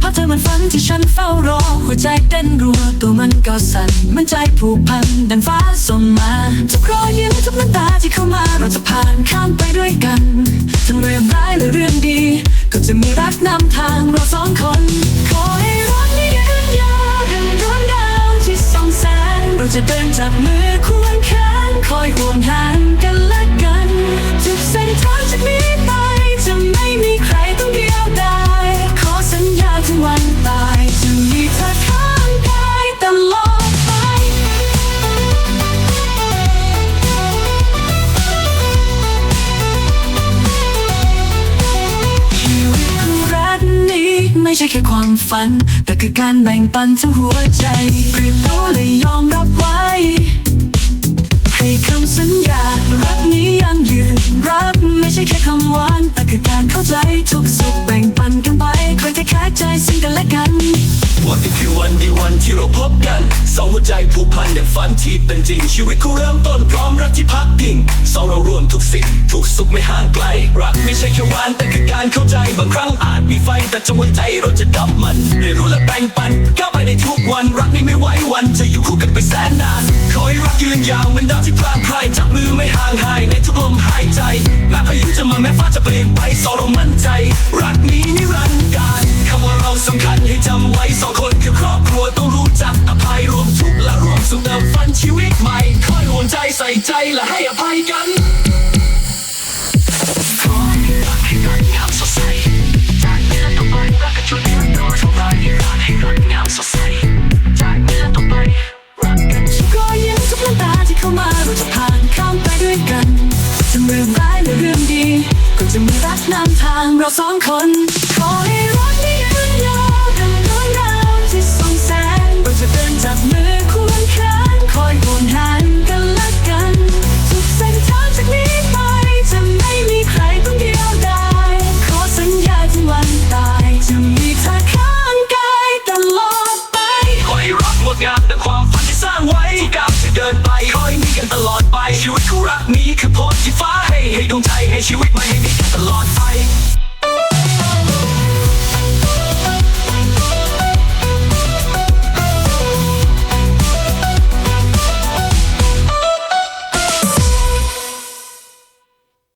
เพราะเธอมันฝันที่ฉันเฝ้ารอ หัวใจเต้นรัวตัวมันก็สั่น มันใจผูกพันดังฟ้าส่งมาทุกรอยยิ้มทุกน้ำตาที่เข้ามาเราจะผ่านข้ามไปด้วยกันทั้งเรื่องร้ายและเรื่องดี ก็จะมีรักนำทางเราสองคนขอให้รักนี้ยืนยาวดังดวงดาวที่ส่องแสงเราจะเดินจับมือควงแขนคอยห่วงห่าง ช่แค่ความฝัน แต่คือการแบ่งปันทั้งหัวใจเรียนรู้และยอมรับไว้ ให้คำสัญญารักนี้ยังยืนรักไม่ใช่แค่คำหวานแต่คือการเข้าใจทุกสุขแบ่งปันกันไปใครจะแค่ใจซึ่งกันและกันวันนี้คือวันดีวันที่เราพบกันสองหัวใจผูกพันอย่ฝันที่เป็นจริง ชีวิตคู่เริ่มต้นพร้อมรักที่พักพิงสองเรารวมทุกสิ่งทุก สุขไม่ห่างไกล รักไม่ใช่แค่หวานแต่คือการเข้าใจบางครั้งอาจมีไฟแต่จนวันใจเราจะดับมันเรียนรู้และแบ่งปันก้าวไปในทุกวันรักนี้ไม่ไหววันจะอยู่คู่กันไปแสนนานขอให้รักยืนยาวเหมือนดาวที่พลางพรายจับมือไม่ห่างหายในทุกลมหายใจแม้พายุจะมาแม้ฟ้าจะเปลี่ยนไปสองเรามั่นใจ รักนี้นิรันดร์การคำว่าเราสำคัญให้จำไว้สองคนคือครอบครัวต้องรู้จักอภัยรวมทุกข์และรวมสุขเดิมฝันชีวิตใหม่คอยห่วงใจใส่ใจและให้อภัยกัน เรื่องดี ก็จะมีรักนำทางเราสองคน ขอให้รักนี้ยืนยาวดังดวงดาวที่ส่องแสงเราจะเดินจับมือควงแขนคอยห่วงหางกันและกันทุกเส้นทางจากนี้ไปจะไม่มีใครต้องเดียวดายขอสัญญาถึงวันตายจะมีเธอข้างกายตลอดไป ขอให้รักงดงามแต่ความฝันที่สร้างไว้ทุกก้าวที่เดินไปคอย ชีวิตคู่รักนี้คือพลที่ฟ้าให้ให้ดวงใจให้ชีวิตไม่ให้มีกันตลอดไป